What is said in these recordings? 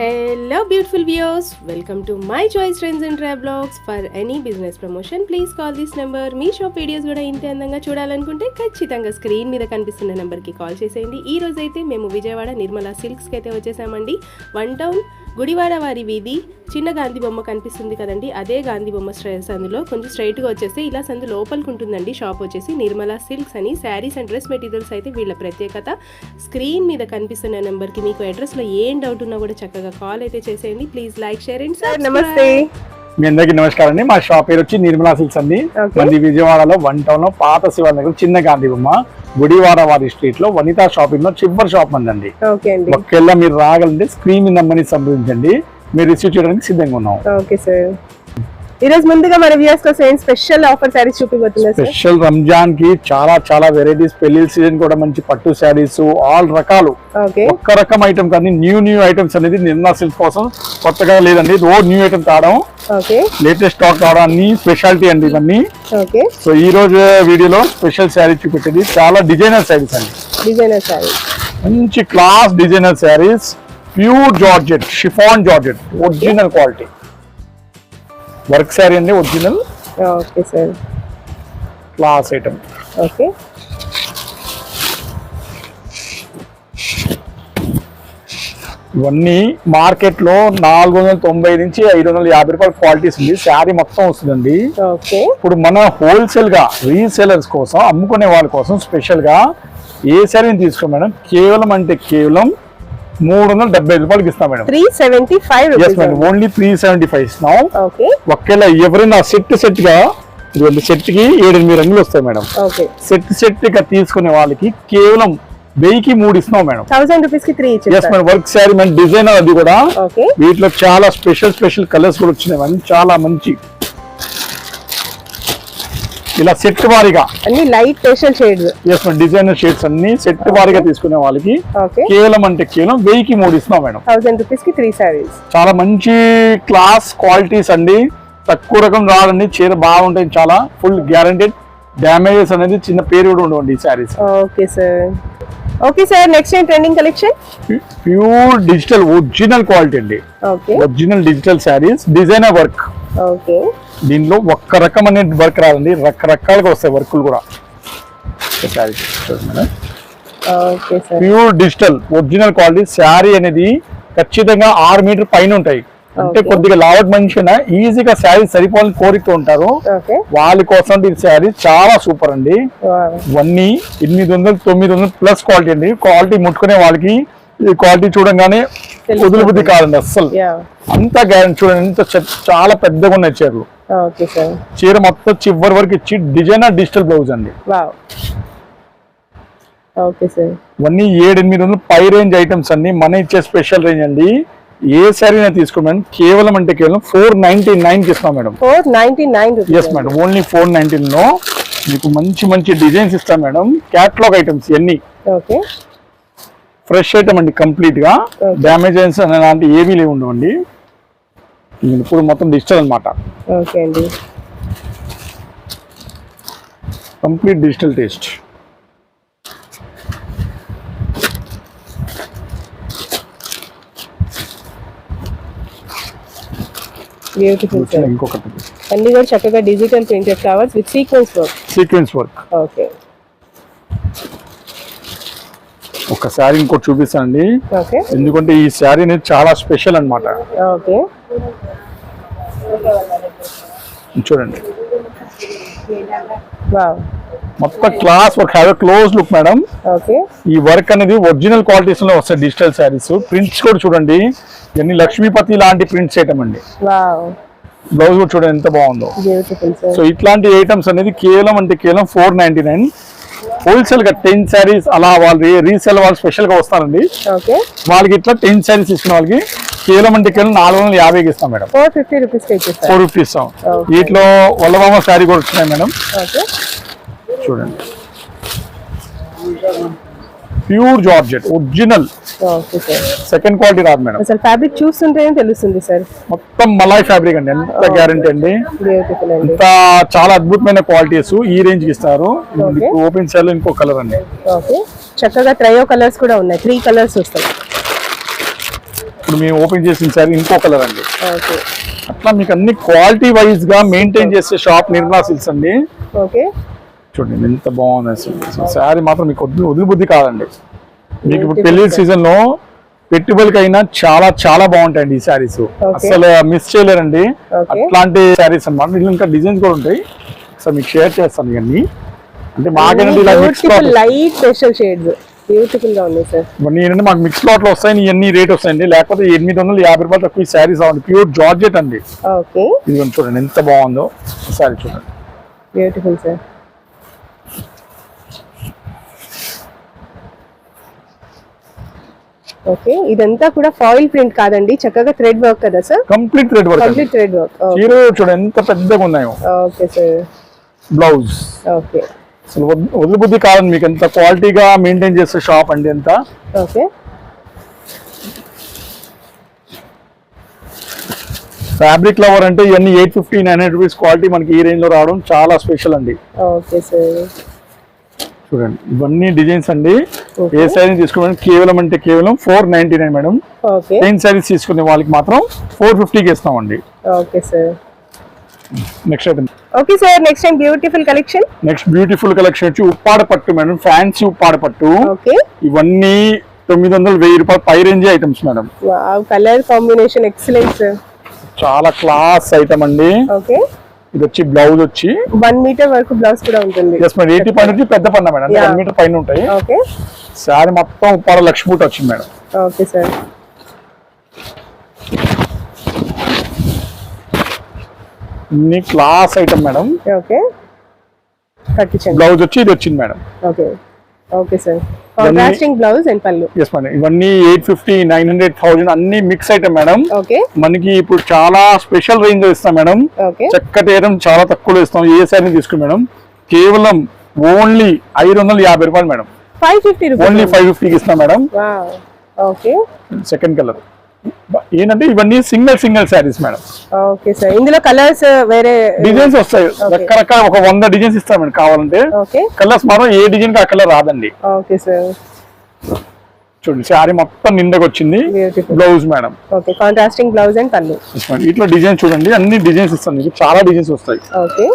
Hello beautiful viewers. Welcome to my choice trends and travelogs. For any business promotion please call this number me shop videos కూడా ఇంత అందంగా చూడాలనుకుంటే ఖచ్చితంగా screen మీద కనిపిస్తున్న నెంబర్కి కాల్ చేసేయండి. ఈ రోజు అయితే మేము విజయవాడ నిర్మలా సిల్క్స్కి అయితే వచ్చేసామండి. వన్ టౌన్ గుడివాడ వారి వీధి చిన్న గాంధీ బొమ్మ కనిపిస్తుంది కదండి. అదే గాంధీ బొమ్మ సందులో కొంచెం స్ట్రైట్గా వచ్చేస్తే ఇలా సందు లోపలికి ఉంటుందండి షాప్ వచ్చేసి నిర్మలా సిల్క్స్ అని. శారీస్ అండ్ డ్రెస్ మెటీరియల్స్ అయితే వీళ్ళ ప్రత్యేకత. స్క్రీన్ మీద కనిపిస్తున్న నెంబర్కి మీకు అడ్రస్లో ఏం డౌట్ ఉన్నా కూడా చక్కగా కాల్ అయితే చేసేయండి. Please like share and sir నమస్తే. మీ అందరికి నమస్కారం అండి. మా షాప్ పేరు వచ్చి నిర్మలా సిల్క్స్ అండి. మంది విజయవాడలో వన్ టౌన్లో పాత శివాల దగ్గర చిన్న గాంధీ బొమ్మ గుడివాడ వారి స్ట్రీట్లో వనితా షాపింగ్లో చివరి షాప్ అందండి అండి. ఒకేళ్ళ మీరు రాగలంటే స్క్రీన్ నెంబర్ని సంప్రదించండి. మీరు రిసీవ్ చేయడానికి సిద్ధంగా ఉన్నాం. Okay sir. ఈ రోజు ముందుగా మన వ్యూస్ కోసం ఏం స్పెషల్ ఆఫర్ శారీస్ చూపిపోతున్నారు స్పెషల్ రంజాన్కి చాలా చాలా వెరైటీస్ పెళ్ళి సీజన్ కూడా మంచి పట్టు శారీస్ ఆల్ రకాలు. ఒక్క రకం ఐటమ్ కానీ న్యూ న్యూ ఐటమ్స్ అనేది నిర్మలా సిల్క్స్ కోసం కొత్తగా లేదండి రోజు new item okay latest stock రావడం అన్ని స్పెషాలిటీ అండి ఇవన్నీ. సో ఈ రోజు వీడియోలో స్పెషల్ శారీ చూపెట్టేది చాలా డిజైనర్ శారీస్ అండి. డిజైనర్ శారీ మంచి class designer saris pure georgette chiffon georgette original quality work sari అండి original? Okay sir. Class item. Okay. ఇవన్నీ మార్కెట్లో నాలుగు వందల తొంభై నుంచి ఐదు వందల యాభై రూపాయల క్వాలిటీస్ ఉంది. శారీ మొత్తం వస్తుందండి. ఇప్పుడు మన హోల్సేల్గా రీసేలర్స్ కోసం అమ్ముకునే వాళ్ళ కోసం స్పెషల్గా ఏ శారీని తీసుకో మేడం? కేవలం అంటే కేవలం మూడు వందల డెబ్బై ఐదు రూపాయలకి ఇస్తాం madam. Three seventy five madam only three seventy five ఇస్తున్నాం ఓకే. ఒకవేళ ఎవరైనా సెట్ సెట్గా ఇదిగోండి సెట్కి ఏడెనిమిది రంగులు వస్తాయి మేడం. సెట్ సెట్గా తీసుకునే వాళ్ళకి కేవలం వెయ్యికి మూడు ఇస్తున్నాం మేడం. థౌసండ్ రూపీస్కి three yes madam work sari madam designer అది కూడా. వీటిలో చాలా స్పెషల్ స్పెషల్ కలర్స్ కూడా వచ్చినాయి మేడం చాలా మంచి. ఇలా సెట్ వారీగా. అన్ని light facial shades. Designer shades అన్ని సెట్ వారీగా తీసుకునే వాళ్ళకి కేవలం అంటే కేవలం వెయ్యికి మూడు ఇస్తున్నాం మేడం. థౌసండ్ రూపీస్కి త్రీ శారీస్ చాలా మంచి క్లాస్ క్వాలిటీస్ అండి. తక్కువ రకం రాదండి. చీర బాగుంటాయి చాలా. ఫుల్ గ్యారంటెడ్ డ్యామేజెస్ అనేది చిన్న పేరు కూడా ఉండవండి ఈ saris okay sir okay sir next ఏం trending collection pure digital original quality అండి. Original digital saris designer work okay దీనిలో ఒక్క రకం అనే వర్క్ రాదండి రకరకాలుగా వస్తాయి వర్కులు కూడా. Pure digital original quality sari అనేది ఖచ్చితంగా ఆరు మీటర్ పైన ఉంటాయి. అంటే. కొద్దిగా లావట్ మనిషి ఈజీగా శారీ సరిపోవాలని కోరిక ఉంటారు. వాళ్ళ కోసం ఈ శారీ చాలా సూపర్ అండి. ఇవన్నీ ఎనిమిది వందలు తొమ్మిది వందలు ప్లస్ క్వాలిటీ అండి. క్వాలిటీ ముట్టుకునే వాళ్ళకి ఈ క్వాలిటీ చూడంగానే. వదిలిబుద్ధి కాదండి అస్సలు. అంత గ్యారెంటీ చూడండి చ- చాలా పెద్దగా ఉన్నాయి చీరలు. చీర మొత్తం చివరి వరకు ఇచ్చి డిజైనర్ డిజిటల్ బ్లౌజ్ అండి. వావ్ ఓకే సార్ ఇవన్నీ ఏడు ఎనిమిది వందలు పై రేంజ్ ఐటమ్స్ అన్ని మన ఇచ్చే స్పెషల్ రేంజ్ అండి. ఏ శారీ తీసుకో మేడం కేవలం అంటే కేవలం ఫోర్ నైన్టీ నైన్కి ఇస్తాం madam. Four ninety nine yes madam only four నైన్టీన్లో మీకు మంచి మంచి డిజైన్స్ ఇస్తాం మేడం. క్యాట్లాగ్ ఐటమ్స్ ఇవన్నీ ఓకే. ఫ్రెష్ ఐటమ్ అండి కంప్లీట్గా. డ్యామేజెస్ అలాంటి ఏమీ లేవు ఉండవండి. ఇప్పుడు మొత్తం డిజిటల్ ఓకే అండి. Complete digital taste beautiful sir ఇంకొకటి. అన్ని కూడా చక్కగా digital printed covers with sequence work sequence work okay ఒక శారీ ఇంకోటి చూపిస్తానండి ఓకే ఎందుకంటే ఈ శారీ అనేది చాలా స్పెషల్ అన్నమాట. ఓకే చూడండి. మొత్తం class work have close look madam ఈ వర్క్ అనేది ఒరిజినల్ క్వాలిటీస్లో వస్తాయి డిజిటల్ శారీస్ ప్రింట్స్ కూడా చూడండి. ఇవన్నీ లక్ష్మీపతి లాంటి ప్రింట్స్ ఐటమ్ అండి. బ్లౌజ్ కూడా చూడండి ఎంత బాగుందో. సో ఇట్లాంటి ఐటమ్స్ అనేది కేవలం అంటే కేవలం ఫోర్ నైన్టీ నైన్ హోల్సేల్గా టెన్ శారీస్ అలా వాళ్ళు రీసేల్ వాళ్ళు స్పెషల్గా వస్తారండి. వాళ్ళకి ఇట్లా టెన్ శారీస్ ఇచ్చిన వాళ్ళకి కేవలం అంటే కేవలం నాలుగు వందల యాభైకి ఇస్తాం madam four fifty rupees four fifty ఇస్తాం. వీటిలో వల్లబామ శారీ కూడా వచ్చినాయి మేడం చూడండి pure georgette original. Second quality రాదు మేడం. అసలు ఫ్యాబ్రిక్ చూస్తుంటేనే తెలుస్తుంది సార్ మొత్తం మలాయ్ ఫ్యాబ్రిక్ అండి. ఎంత గ్యారంటీ అండి? బ్యూటిఫుల్ అండి. ఇంత చాలా అద్భుతమైన క్వాలిటీస్ ఈ రేంజ్కి ఇస్తారు. ఓపెన్ సెల్ ఇంకో కలర్ అండి. ఓకే చక్కగా త్రయో కలర్స్ కూడా ఉన్నాయి. త్రీ కలర్స్ వస్తాయి. ఇప్పుడు మేము ఓపెన్ చేసిన సారీ ఇంకో కలర్ అండి. ఓకే అట్లా మీకు అన్ని క్వాలిటీ వైజ్గా మెయింటైన్ చేసే షాప్ నిర్మలా సిల్క్స్ అండి. ఓకే చూడండి ఎంత బాగుంది అసలు. శారీ మాత్రం మీకు వదిలి వదిలిబుద్ధి కాదండి. మీకు ఇప్పుడు పెళ్ళి sir. సీజన్లో పెట్టుబడికైనా చాలా చాలా బాగుంటాయండి ఈ శారీస్ అసలు మిస్ చేయలేరండి. అట్లాంటి శారీస్ అన్నమాట. దీంట్లో ఇంకా డిజైన్స్ కూడా ఉంటాయి. సో మీకు షేర్ చేస్తాను ఇవన్నీ. అంటే మాకేనండి ఇలా mix beautiful light special shades బ్యూటిఫుల్గా ఉంది సార్ ఇవన్నీ ఏంటంటే మాకు మిక్స్ లాట్లో వస్తాయి ఇవన్నీ రేట్ వస్తాయండి. లేకపోతే ఎనిమిది వందలు యాభై రూపాయలు తక్కువ ఈ శారీస్ అవ్వండి. ప్యూర్ జార్జెట్ అండి. ఇది చూడండి ఎంత బాగుందో. శారీ చూడండి. Beautiful sir okay. ఇదంతా కూడా ఫాయిల్ ప్రింట్ కాదండి చక్కగా థ్రెడ్ వర్క్ కదా sir? Complete rate work complete thread work. చీర చూడండి ఎంత పెద్దగా ఉన్నాయో. Okay sir. బ్లౌజ్. ఓకే. అసలు వద్- వదిలిబుద్ధి కాదండి మీకు ఎంత క్వాలిటీగా మెయింటైన్ చేసే షాప్ అండి ఎంత. ఓకే. ఫ్యాబ్రిక్ లవర్ అంటే ఇవన్నీ eight fifty nine hundred rupees quality మనకి ఈ రేంజ్లో రావడం చాలా స్పెషల్ అండి. Okay sir. చూడండి. ఇవన్నీ డిజైన్స్ అండి. ఏ శారీ తీసుకోవడం కేవలం అంటే కేవలం four ninety nine madam plain saris తీసుకునే వాళ్ళకి మాత్రం ఫోర్ ఫిఫ్టీకి ఇస్తామండి. Okay sir next item okay sir next time beautiful collection next beautiful collection వచ్చి ఉప్పాడ పట్టు మేడం. ఫ్యాన్సీ ఉప్పాడ పట్టు. ఓకే. ఇవన్నీ తొమ్మిది వందలు వెయ్యి రూపాయలు పై range items madam. Colour combination excellent చాలా క్లాస్ ఐటమ్ అండి. ఓకే. ఇది వచ్చి బ్లౌజ్ వచ్చి వన్ మీటర్ వరకు బ్లౌజ్ కూడా ఉంటుంది. ఎయిటీ వచ్చి పెద్ద పన్న మేడం. వన్ మీటర్ పైన ఉంటాయి. ఓకే శారీ మొత్తం ఉప్పాడ లక్ష్మీ పూట వచ్చింది madam okay sir class item madam okay blouse వచ్చి ఇది వచ్చింది madam okay okay sir. Contrasting blouse and పళ్ళు ఎస్ మేడం ఇవన్నీ eight fifty nine hundred thousand అన్ని మిక్స్ ఐటమ్ మేడం ఓకే. మనకి ఇప్పుడు చాలా స్పెషల్ రేంజ్లో ఇస్తాం మేడం ఓకే. చక్కటి ఐటమ్ చాలా తక్కువలో ఇస్తాం. ఏ శారీ తీసుకుని మేడం కేవలం ఓన్లీ ఐదు వందల యాభై రూపాయలు madam five fifty only five ఫిఫ్టీకి ఇస్తాం మేడం ఓకే సెకండ్ కలర్ ఏంటంటే ఇవన్నీ single single saris madam. Okay sir. ఇందులో కలర్స్ వేరే డిజైన్స్ వస్తాయి. రకరకాల ఒక వంద డిజైన్స్ ఇస్తాం మేడం కావాలంటే. ఓకే. కలర్స్ మాత్రం ఏ డిజైన్కి ఆ కలర్ రాదండి. Okay sir. చూడండి శారీ మొత్తం నిండకు వచ్చింది. Blouse madam. Okay contrasting blouse and పళ్ళు ఇట్లా డిజైన్ చూడండి అన్ని డిజైన్స్ ఇస్తాం మీకు. చాలా డిజైన్స్ వస్తాయి. ఓకే.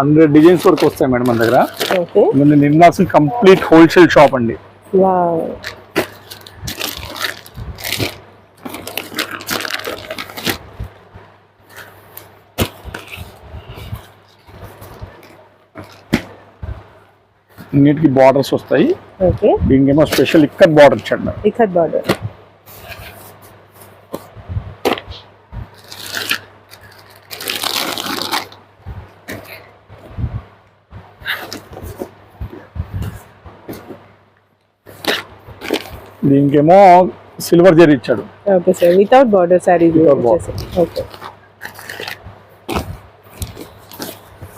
హండ్రెడ్ డిజైన్స్ వరకు వస్తాయి మేడం మన దగ్గర. నిర్మాల్సిన కంప్లీట్ హోల్సేల్ షాప్ అండి. అన్నిటికి బార్డర్స్ వస్తాయి. ఓకే. దీనికేమో స్పెషల్ ఇక్కడ బార్డర్ ఇచ్చాడు ఇక్కత్ బార్డర్ దీనికేమో సిల్వర్ జరీ ఇచ్చాడు. Okay sir without border sari. Okay.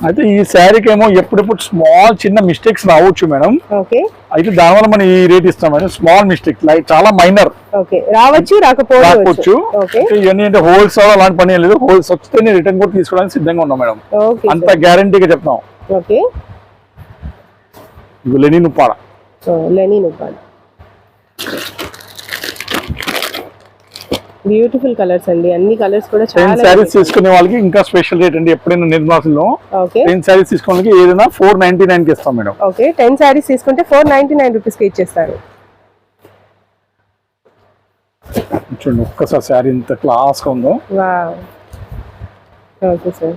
అయితే ఈ శారీకి ఏమో ఎప్పుడెప్పుడు స్మాల్ చిన్న మిస్టేక్స్ రావచ్చు మేడం. అయితే దానివల్ల మనం ఈ రేట్ ఇస్తాం మేడం. స్మాల్ మిస్టేక్స్ లైక్ చాలా మైనర్. రావచ్చు రాకపోవచ్చు. ఇవన్నీ అంటే హోల్స్ అలాంటి పని లేదు. హోల్స్ వస్తే రిటర్న్ కూడా తీసుకోవడానికి సిద్ధంగా ఉన్నాం మేడం. అంత గ్యారంటీగా చెప్తాం linen Uppada. Linen Uppada. Beautiful colours అండి. అన్ని కలర్స్ కూడా చాలా శారీస్ తీసుకునే వాళ్ళకి ఇంకా స్పెషల్ రేట్ అండి ఎప్పుడైనా నిర్మాసంలో ఓకే టెన్ శారీస్ తీసుకునే వాళ్ళకి ఏదైనా ఫోర్ నైన్టీ నైన్కి ఇస్తాం మేడం. ఓకే టెన్ శారీస్ తీసుకుంటే ఫోర్ నైన్టీ నైన్ రూపీస్కి ఇచ్చేస్తారు. చూడండి ఒక్కసారి శారీ ఇంత క్లాస్గా ఉందో. వావ్ ఓకే సార్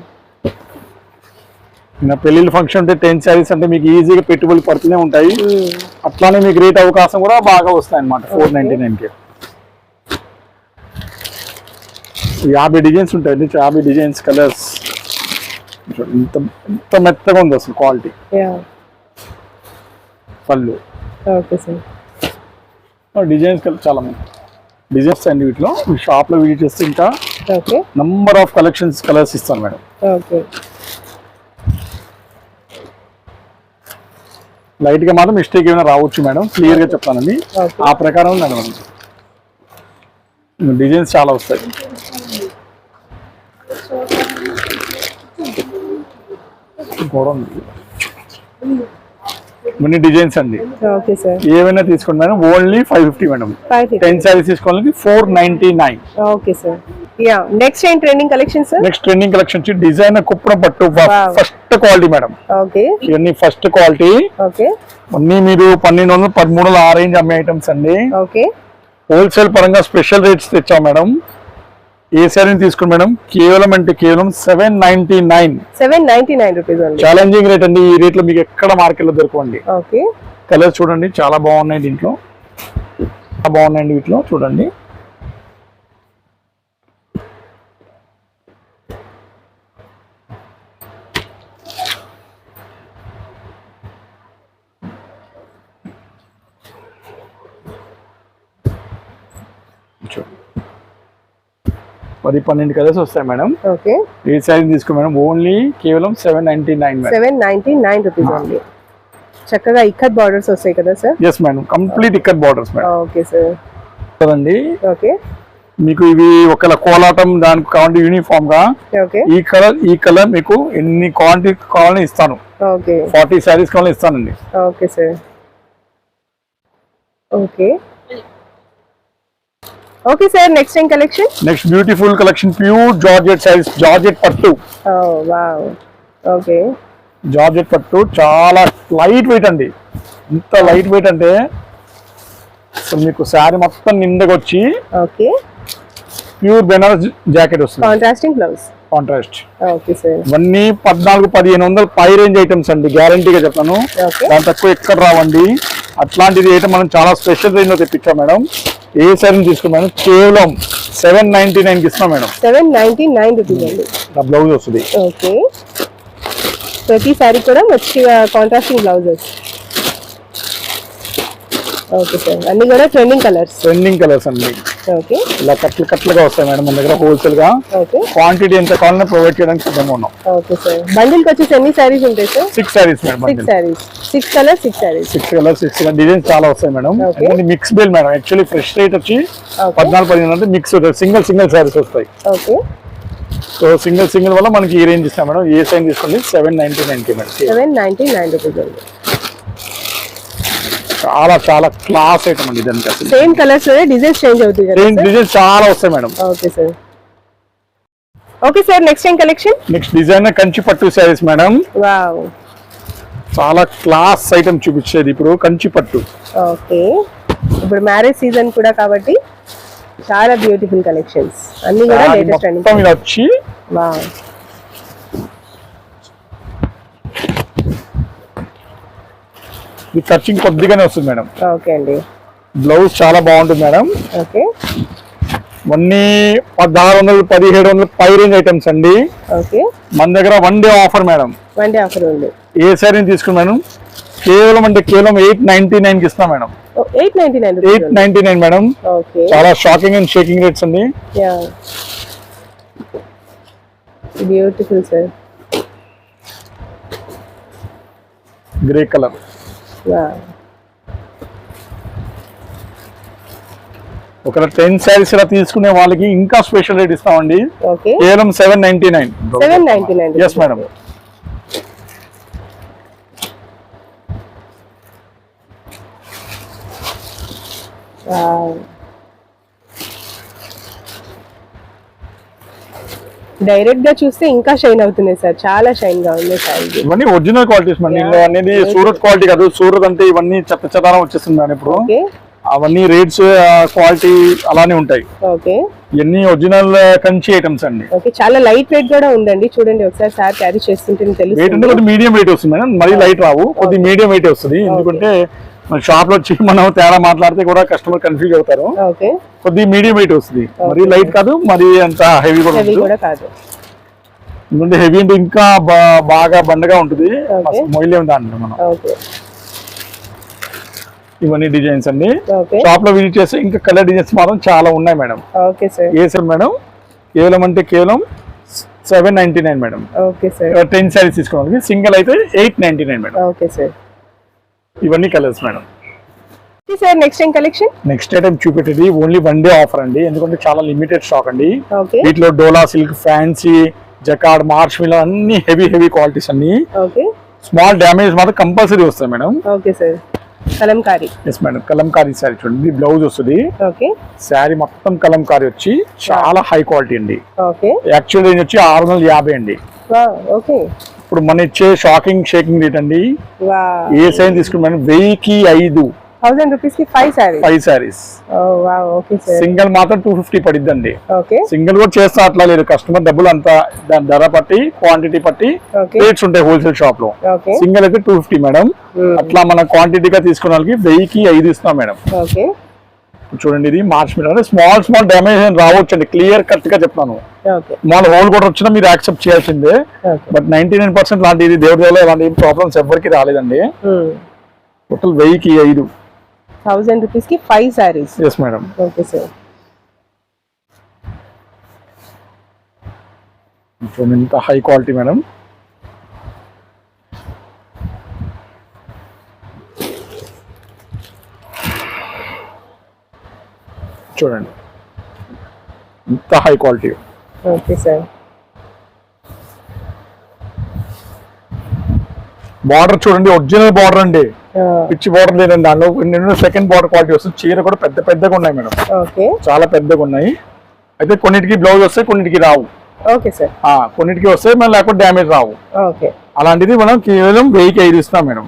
నా పెళ్ళిళ్ళ ఫంక్షన్ ఉంటే టెన్ శారీస్ అంటే మీకు ఈజీగా పెట్టుబడి పడుతూనే ఉంటాయి. Hmm. అట్లానే మీకు రేట్ అవకాశం కూడా బాగా వస్తాయి అనమాట ఫోర్ నైన్టీ నైన్కి. యాభై డిజైన్స్ ఉంటాయండి యాభై డిజైన్స్ కలర్స్ ఇంత ఇంత మెత్తగా ఉంది అసలు క్వాలిటీ పళ్ళు. ఓకే సార్ డిజైన్స్ చాలా డిజైన్స్ అండి వీటిలో. మీ షాప్లో విజిట్ చేస్తే ఇంకా నంబర్ ఆఫ్ కలెక్షన్స్ కలర్స్ ఇస్తాను మేడం. లైట్గా మాత్రం మిస్టేక్ ఏమైనా రావచ్చు మేడం. క్లియర్గా చెప్తానండి. ఆ ప్రకారం డిజైన్స్ చాలా వస్తాయి. కూడా ఉంది. డిజైన్స్ అండి. ఏమైనా తీసుకోండి madam. Only five fifty madam. Ten saris తీసుకోవాలంటే four ninety nine okay sir yeah next ఏం trending collection sir next trending collection design Kuppadam పట్టు Wow. First quality madam. Okay. ఇవన్నీ ఫస్ట్ క్వాలిటీ. అన్ని మీరు పన్నెండు వందలు పదమూడు వందలు ఆ రేంజ్ అమ్మే ఐటమ్స్ అండి. ఓకే. హోల్సేల్ పరంగా స్పెషల్ రేట్స్ తెచ్చాం మేడం? ఏ శారీని తీసుకుని మేడం? కేవలం అంటే కేవలం seven ninety nine. Seven ninety nine rupees challenging rate అండి. ఈ రేట్లో మీకు ఎక్కడ మార్కెట్లో దొరకండి ఓకే. కలర్స్ చూడండి. చాలా బాగున్నాయి దీంట్లో. చాలా బాగున్నాయండి వీటిలో. చూడండి. పది పన్నెండు కలర్స్ వస్తాయి మేడం. ఓకే. ఏ సైజ్ తీసుకో మేడం ఓన్లీ కేవలం seven ninety nine seven ninety nine rupees only చక్కగా ఇక్కత్ బార్డర్స్ వస్తాయి కదా సార్ ఎస్ మేడం కంప్లీట్ ఇక్కడ బార్డర్స్ మేడం. ఓకే సార్ కదండి ఓకే. మీకు ఇవి ఒకవేళ కోలాటం దానికి కావాలంటే యూనిఫామ్గా ఓకే. ఈ కలర్ ఈ కలర్ మీకు ఎన్ని క్వాంటిటీ కావాలని ఇస్తాను. ఓకే. ఫార్టీ శారీస్ కావాలని ఇస్తానండి. Okay sir okay. Okay sir next ఏం collection next beautiful collection pure georgette saris georgette పట్టు వావ్ ఓకే జార్జెట్ పట్టు చాలా లైట్ వెయిట్ అండి. ఇంత లైట్ వెయిట్ అంటే అసలు మీకు శారీ మొత్తం నిండగా వచ్చి ఓకే ప్యూర్ బెనారస్ జాకెట్ వస్తుంది. Contrasting blouse contrast okay sir ఇవన్నీ పద్నాలుగు పదిహేను వందల పై రేంజ్ ఐటమ్స్ అండి గ్యారంటీగా చెప్తాను. దాని తక్కువ ఎక్కడ రావండి. అట్లాంటిది అయితే మనం చాలా స్పెషల్ రేంజ్లో తెప్పించాం మేడం ఏ శారీని తీసుకున్నాం మేడం? కేవలం సెవెన్ నైన్టీ నైన్కి ఇస్తున్నాం madam. Seven ninety nine rupees అండి. నా బ్లౌజ్ వస్తుంది. ఓకే ప్రతి సారీ కూడా మంచిగా కాంట్రాస్టింగ్ బ్లౌజెస్ ఓకే సార్ అన్ని కూడా ట్రెండింగ్ కలర్స్ ట్రెండింగ్ కలర్స్ అండి. ఓకే ఇలా కట్లు కట్లుగా వస్తాయి మేడం మన దగ్గర హోల్సేల్గా. ఓకే క్వాంటిటీ ఎంత కావాలన్నా ప్రొవైడ్ చేయడానికి సిద్ధంగా ఉన్నాం. ఓకే సార్ బండిల్కి వచ్చేసి ఎన్ని సారీస్ ఉంటాయి sir six saris madam six saris six colour six saris six colour six designs చాలా వస్తాయి madam. Mix bill madam. Actually fresh rate వచ్చి. పద్నాలుగు పదిహేను అంటే మిక్స్ సింగిల్ సింగిల్ శారీస్ వస్తాయి. ఓకే సో సింగిల్ సింగిల్ వల్ల మనకి ఈ రేంజ్ ఇస్తాం మేడం. ఏ సైన్ తీసుకోండి? సెవెన్ నైన్టీ నైన్కి madam. Seven ninety nine rupees అండి. చాలా చాలా క్లాస్ ఐటమ్ అండి ఇదంతా సేమ్ కలర్స్ డిజైన్స్ చేంజ్ అవుతాయి సార్ డిజైన్స్ చాలా వస్తాయి madam. Okay sir okay sir next ఏం కలెక్షన్ నెక్స్ట్ డిజైన్ కంచి పట్టు శారీస్ మేడం. వావ్ చాలా క్లాస్ ఐటమ్ చూపించేది ఇప్పుడు కంచి పట్టు. ఓకే ఇప్పుడు మ్యారేజ్ సీజన్ కూడా కాబట్టి చాలా బ్యూటిఫుల్ కలెక్షన్స్ అన్ని కూడా లేటెస్ట్ అండి మొత్తం ఇది వచ్చి వావ్ ఈ టచింగ్ కొద్దిగానే వస్తుంది మేడం. ఓకే అండి. బ్లౌజ్ చాలా బాగుంటుంది మేడం. ఓకే. ఇవన్నీ పదహారు వందలు పదిహేడు వందలు పై రేంజ్ ఐటమ్స్ అండి. ఓకే. మన దగ్గర one day offer madam. One day offer ఉంది. ఏ శారీని తీసుకుని మేడం. కేవలం అంటే కేవలం ఎయిట్ నైన్టీ నైన్కి ఇస్తాం madam. Eight ninety nine madam. చాలా షాకింగ్ అండ్ షేకింగ్ రేట్స్ అండి. Beautiful sir grey colour wow ఒక టెన్ శారీస్ ఇలా తీసుకునే వాళ్ళకి ఇంకా స్పెషల్ రేట్ ఇస్తామండి. కేవలం seven ninety nine seven ninety nine yes madam డైరెక్ట్గా చూస్తే ఇంకా షైన్ అవుతున్నాయి సార్. చాలా షైన్గా ఉంది సార్ ఇవన్నీ ఒరిజినల్ క్వాలిటీస్ ఇందులో అనేది సూరత్ క్వాలిటీ కాదు. సూరత్ అంటే ఇవన్నీ చెత్త చెదారం వచ్చేస్తుంది ఇప్పుడు. ఓకే అవన్నీ రేట్స్ క్వాలిటీ అలానే ఉంటాయి. ఓకే ఇవన్నీ ఒరిజినల్ కంచి ఐటమ్స్ అండి. ఓకే చాలా లైట్ వెయిట్ కూడా ఉందండి. చూడండి ఒకసారి సార్ క్యారీ చేస్తుంటే వెయిట్ అంటే కొద్ది మీడియం వెయిట్ వస్తుంది మేడం మరీ లైట్ రావు. కొద్ది మీడియం వెయిట్ వస్తుంది. ఎందుకంటే మన షాప్లో వచ్చి మనం తేడా మాట్లాడితే కూడా కస్టమర్ కన్ఫ్యూజ్ అవుతారు. కొద్ది మీడియం వెయిట్ వస్తుంది. మరీ లైట్ కాదు మరీ అంత హెవీ కూడా కాదు. ఎందుకంటే హెవీ అంటే ఇంకా బాగా బండగా ఉంటుంది. మొయిలేం దాంట్లో మనం. ఇవన్నీ డిజైన్స్ అండి. షాప్లో విజిట్ చేస్తే ఇంకా కలర్ డిజైన్స్ మాత్రం చాలా ఉన్నాయి మేడం ఓకే సార్ ఏ సార్ మేడం కేవలం అంటే కేవలం seven ninety nine madam okay sir ten saris తీసుకోవాలి సింగిల్ అయితే eight ninety nine madam okay sir ఇవన్నీ కలర్స్ మేడం. సార్ నెక్స్ట్ ఏం కలెక్షన్ నెక్స్ట్ ఐటమ్ చూపెట్టేది ఓన్లీ వన్ డే ఆఫర్ అండి. ఎందుకంటే చాలా లిమిటెడ్ స్టాక్ అండి. వీటిలో డోలా సిల్క్ ఫ్యాన్సీ జకాడ్ మార్చ్ మిల్ అన్ని హెవీ హెవీ క్వాలిటీస్ అన్ని ఓకే. స్మాల్ డ్యామేజ్ మాత్రం కంపల్సరీ వస్తాయి madam. Okay sir. Kalamkari. Yes madam Kalamkari sari చూడండి. బ్లౌజ్ వస్తుంది. ఓకే శారీ మొత్తం కలంకారీ వచ్చి చాలా హై క్వాలిటీ అండి. ఓకే యాక్చువల్ రేంజ్ వచ్చి ఆరు వందల యాభై అండి. ఓకే ఇప్పుడు మన ఇచ్చే షాకింగ్ షేకింగ్ రేట్ అండి. ఏ సైజ్ తీసుకుని మేడం వెయ్యికి ఐదు. థౌసండ్ రూపీస్కి ఫైవ్ సారీ ఫైవ్ శారీస్ వా ఓకే సార్. సింగిల్ మాత్రం టూ ఫిఫ్టీ పడిద్దండి. సింగిల్ కూడా చేస్తా అట్లా లేదు. కస్టమర్ డబ్బులు అంతా దాని ధర పట్టి క్వాంటిటీ పట్టి రేట్స్ ఉంటాయి హోల్సేల్ షాప్లో. సింగిల్ అయితే టూ ఫిఫ్టీ మేడం. అట్లా మన క్వాంటిటీగా తీసుకున్న వాళ్ళకి వెయ్యికి ఐదు ఇస్తాం మేడం ఓకే. చూడండి ఇది మార్చ్ మీద స్మాల్ స్మాల్ డ్యామేజ్ రావచ్చు అండి క్లియర్ కట్గా చెప్తాను స్మాల్ హోల్ కూడా వచ్చినా మీరు యాక్సెప్ట్ చేయాల్సిందే. బట్ నైన్టీ నైన్ పర్సెంట్ లాంటి ఇది దేవుడి వల్ల ఇలాంటి ప్రాబ్లమ్స్ ఎవరికి రాలేదండి. టోటల్ వెయ్యికి ఐదు. థౌసండ్ రూపీస్కి five saris yes madam okay sir ఇంత హై క్వాలిటీ మేడం చూడండి. ఇంత high quality okay sir border చూడండి ఒరిజినల్ బార్డర్ అండి. పిచ్చి బార్డర్ లేదండి. దానిలో రెండు సెకండ్ బార్డర్ క్వాలిటీ వస్తుంది. చీర కూడా పెద్ద పెద్దగా ఉన్నాయి మేడం. ఓకే. చాలా పెద్దగా ఉన్నాయి. అయితే కొన్నిటికి బ్లౌజ్ వస్తాయి కొన్నిటికి రావు. Okay sir. ఆ, కొన్నిటికి వస్తాయి మళ్ళీ లేకపోతే డ్యామేజ్ రావు. ఓకే. అలాంటిది మనం కేవలం వెయ్యికి ఐదు ఇస్తాం మేడం.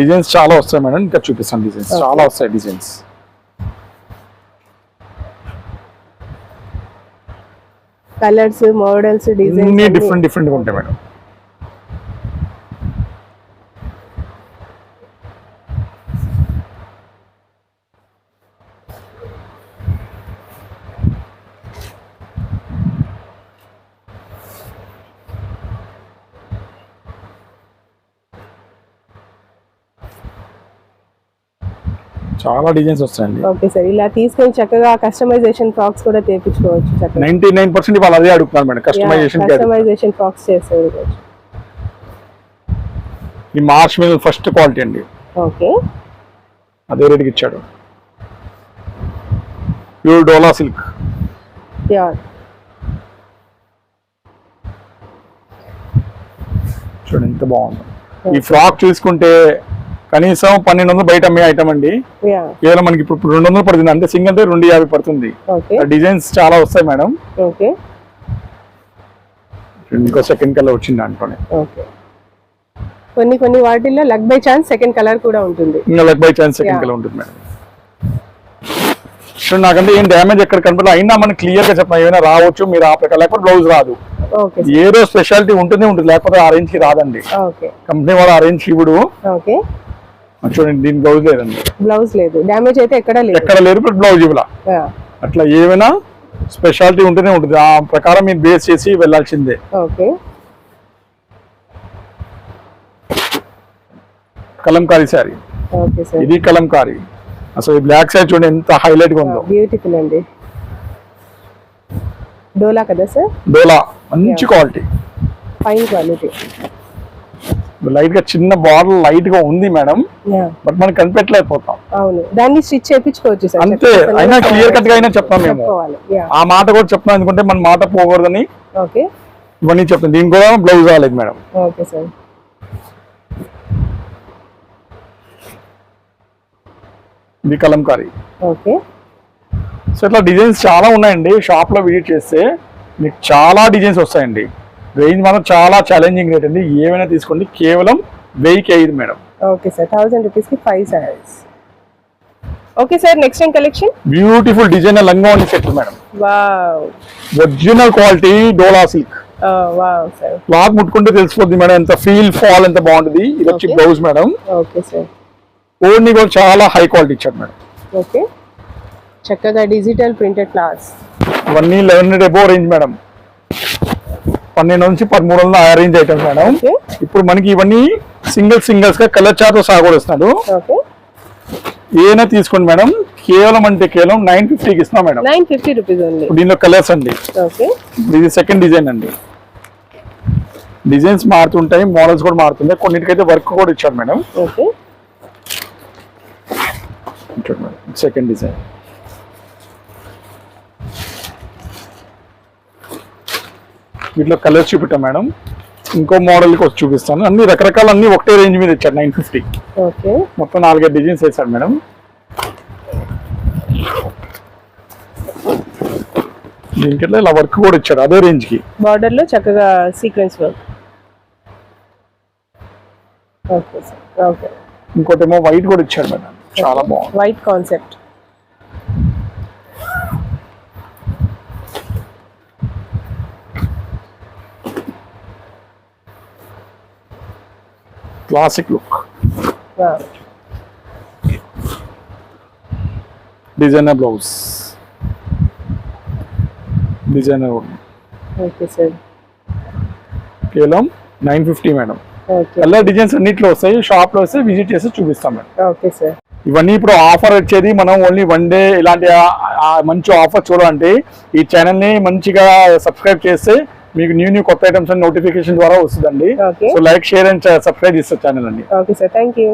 డిజైన్స్ చాలా వస్తాయి మేడం. ఇంకా చూపిస్తాను డిజైన్స్ చాలా వస్తాయి designs colours models designs different different ఉంటాయి మేడం. చాలా డిజైన్స్ వస్తాయండి. ఓకే సార్ ఇలా తీసుకొని చక్కగా కస్టమైజేషన్ ఫ్రాక్స్ కూడా చేపించుకోవచ్చు చక్కగా. నైన్టీ నైన్ పర్సెంట్ వాళ్ళు అదే అడుగుతున్నారు మేడం కస్టమైజేషన్ కస్టమైజేషన్ ఫ్రాక్స్ చేసేసుకోవచ్చు ఈ మార్చ్ మీద ఫస్ట్ క్వాలిటీ అండి. ఓకే. అదే రేటుకి ఇచ్చాడు. ప్యూర్ డోలా సిల్క్ ప్యూర్ చూడండి ఎంత బాగుంది. ఈ ఫ్రాక్ చూసుకుంటే కనీసం పన్నెండు వందలు బయట అమ్మే ఐటమ్ అండి. కేవలం మనకి ఇప్పుడు రెండు వందలు పడుతుంది. అంటే సింగిల్ అయితే రెండు యాభై పడుతుంది. డిజైన్స్ చాలా వస్తాయి మేడం. ఓకే ఇంకో సెకండ్ కలర్ వచ్చింది దాంట్లోనే ఓకే కొన్ని కొన్ని వాటిల్లో luck by chance second colour కూడా ఉంటుంది. ఇంకా luck by chance second. Colour ఉంటుంది మేడం. చూడండి నాకంటే ఏం డ్యామేజ్ ఎక్కడ కనపడలేదు. అయినా మనం క్లియర్గా చెప్పిన ఏమైనా రావచ్చు మీరు ఆ ప్రకారం. లేకపోతే బ్లౌజ్ రాదు. ఏదో స్పెషాలిటీ ఉంటుంది ఉంటుంది. లేకపోతే ఆ రేంజ్కి రాదండి. కంపెనీ వాడు ఆ రేంజ్ ఇవ్వడు. చూడండి దీని బ్లౌజ్ లేదండి బ్లౌజ్ లేదు. డ్యామేజ్ అయితే ఎక్కడా లేదు. ఎక్కడ లేదు బ్లౌజ్ ఇవ్వాల. అట్లా ఏమైనా స్పెషాలిటీ ఉంటూనే ఉంటుంది. ఆ ప్రకారం మీరు బేస్ చేసి వెళ్ళాల్సిందే. Okay. Kalamkari sari. Okay sir. ఇది కలంకారీ. అసలు ఈ బ్లాక్ సైడ్ చూడండి ఎంత హైలైట్గా ఉందో. బ్యూటిఫుల్ అండి. డోలా కదా సార్? డోలా మంచి క్వాలిటీ ఫైన్ క్వాలిటీ లైట్గా చిన్న బార్డర్ లైట్గా ఉంది మేడం. బట్ మనం కనిపెట్టలేకపోతాం. అవును. దాన్ని స్టిచ్ చేయించుకోవచ్చు అంతే. అయినా క్లియర్ కట్గా అయినా చెప్తాం మేము. ఆ మాట కూడా చెప్తాం ఎందుకంటే మన మాట పోకూడదని ఓకే ఇవన్నీ చెప్తాం. దీనికి కూడా బ్లౌజ్ రాలేదు మేడం. ఓకే సార్ ఇది కలంకారీ. ఓకే సో ఇట్లా డిజైన్స్ చాలా ఉన్నాయండి. షాప్లో విజిట్ చేస్తే మీకు చాలా డిజైన్స్ వస్తాయండి. రేంజ్ మాత్రం చాలా ఛాలెంజింగ్ రేట్ అండి. ఏమైనా తీసుకోండి. కేవలం వెయ్యికి ఐదు మేడం. Okay sir. థౌసండ్ రూపీస్కి five saris. Okay sir next time collection? Beautiful design లంగా ఉంది set madam. Wow. Original quality dola silk. Wow sir. Cloth ముట్టుకుంటే తెలిసిపోద్ది మేడం. ఎంత ఫీల్ ఫాల్ ఎంత బాగుంటుంది. ఇది వచ్చి. Blouse madam. Okay sir. Only కూడా చాలా హై క్వాలిటీ ఇచ్చాడు మేడం. ఓకే. చక్కగా డిజిటల్ ప్రింటెడ్ క్లాత్స్ ఇవన్నీ eleven hundred above range madam. పన్నెండు నుంచి పదమూడు వందల ఆ రేంజ్ ఐటమ్స్ మేడం ఇప్పుడు మనకి ఇవన్నీ సింగిల్ సింగిల్స్గా కలర్ చార్ట్ సాగు ఇస్తున్నాడు ఓకే. ఏమైనా తీసుకోండి మేడం. కేవలం అంటే కేవలం నైన్ ఫిఫ్టీకి ఇస్తున్నాం మేడం. నైన్ ఫిఫ్టీ రూపీస్ ఇప్పుడు దీనిలో కలర్స్ అండి. ఇది సెకండ్ డిజైన్ అండి. డిజైన్స్ మారుతుంటాయి మోడల్స్ కూడా మారుతుంటాయి. కొన్నిటికైతే వర్క్ కూడా ఇచ్చాడు మేడం. ఓకే. సెకండ్ డిజైన్ వీటిలో కలర్స్ చూపెట్టాం మేడం. ఇంకో మోడల్కి వచ్చి చూపిస్తాను. అన్ని రకరకాల అన్ని ఒకటే రేంజ్ మీద ఇచ్చాడు నైన్ ఫిఫ్టీ ఓకే మొత్తం నాలుగైదు డిజైన్స్ వేసాడు మేడం. దీనికి ఇలా వర్క్ కూడా ఇచ్చాడు అదే రేంజ్కి. బార్డర్లో చక్కగా sequence work okay sir okay ఇంకోటి ఏమో వైట్ కూడా ఇచ్చాడు మేడం. చాలా బాగుంది. White concept classic look designer blouse designer okay sir కేవలం నైన్ ఫిఫ్టీ మేడం. ఎలా డిజైన్స్ అన్నిట్లో వస్తాయి. షాప్లో వస్తే విజిట్ చేసి చూపిస్తాం మేడం. ఓకే ఇవన్నీ ఇప్పుడు ఆఫర్ వచ్చేది. మనం ఓన్లీ వన్ డే ఇలాంటి మంచి ఆఫర్ చూడాలంటే ఈ ఛానల్ని మంచిగా సబ్స్క్రైబ్ చేస్తే మీకు న్యూ న్యూ కొత్త ఐటమ్స్ నోటిఫికేషన్ ద్వారా వస్తుందండి. So like share and subscribe చేస్తారు ఛానల్ అండి. Okay sir thank you